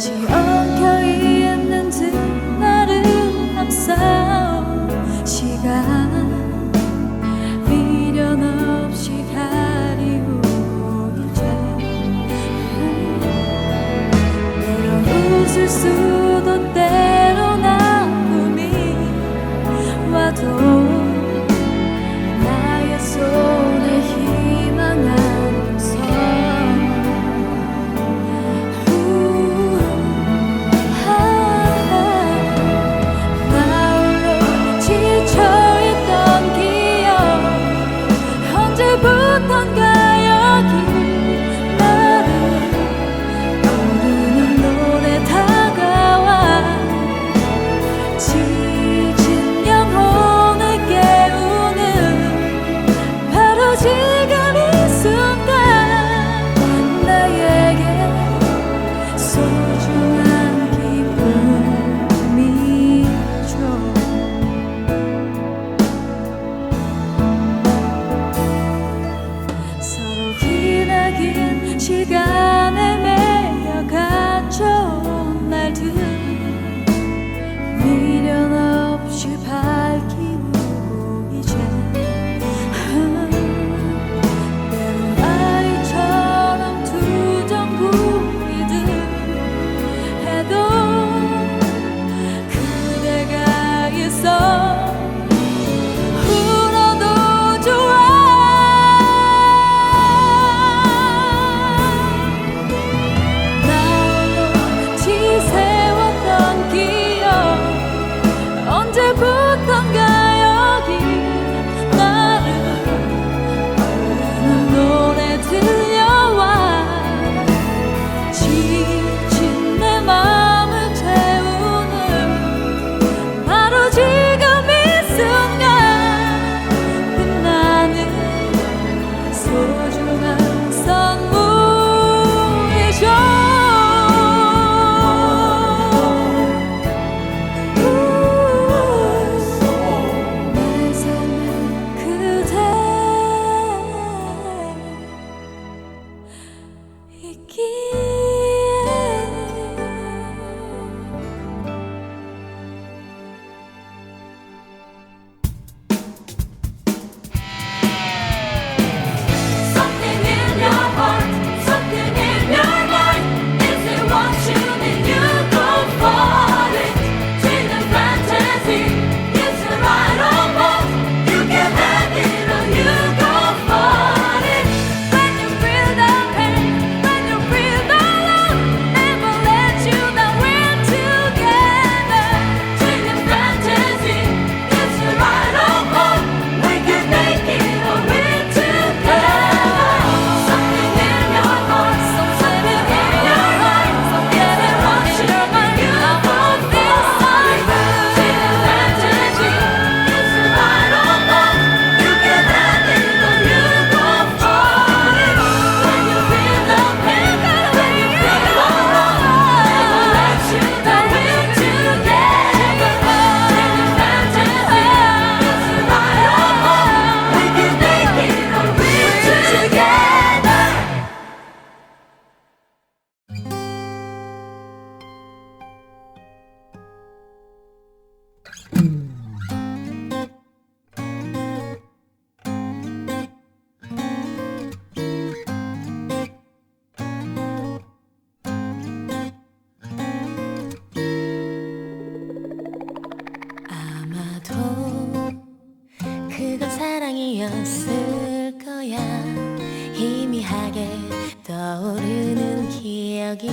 지 엉켜 있는 듯 나를 감싸온 시간 미련 없이 가리고 이제 내가 웃을 수 아마도 그건 사랑이었을 거야. 희미하게 떠오르는 기억이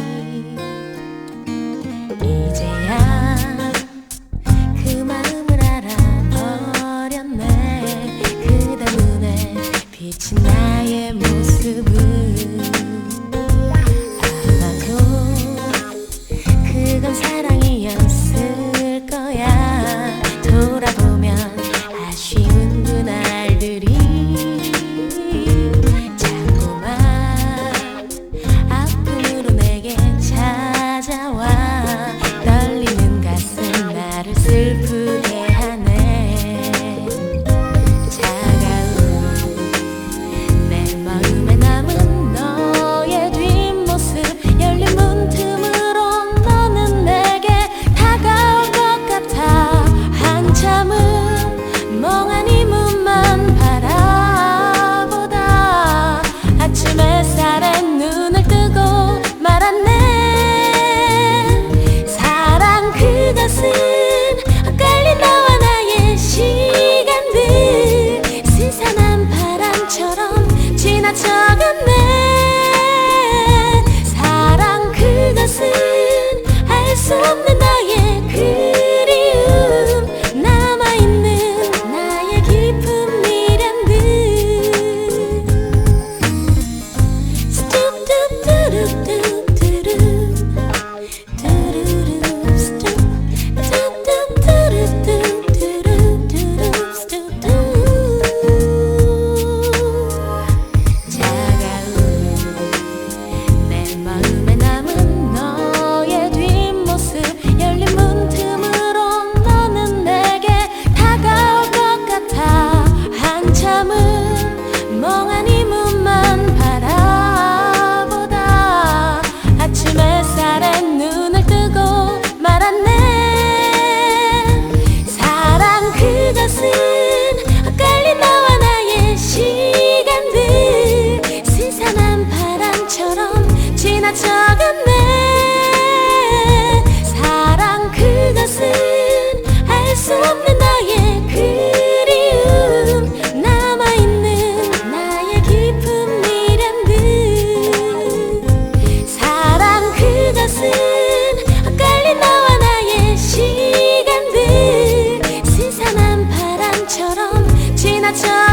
찾아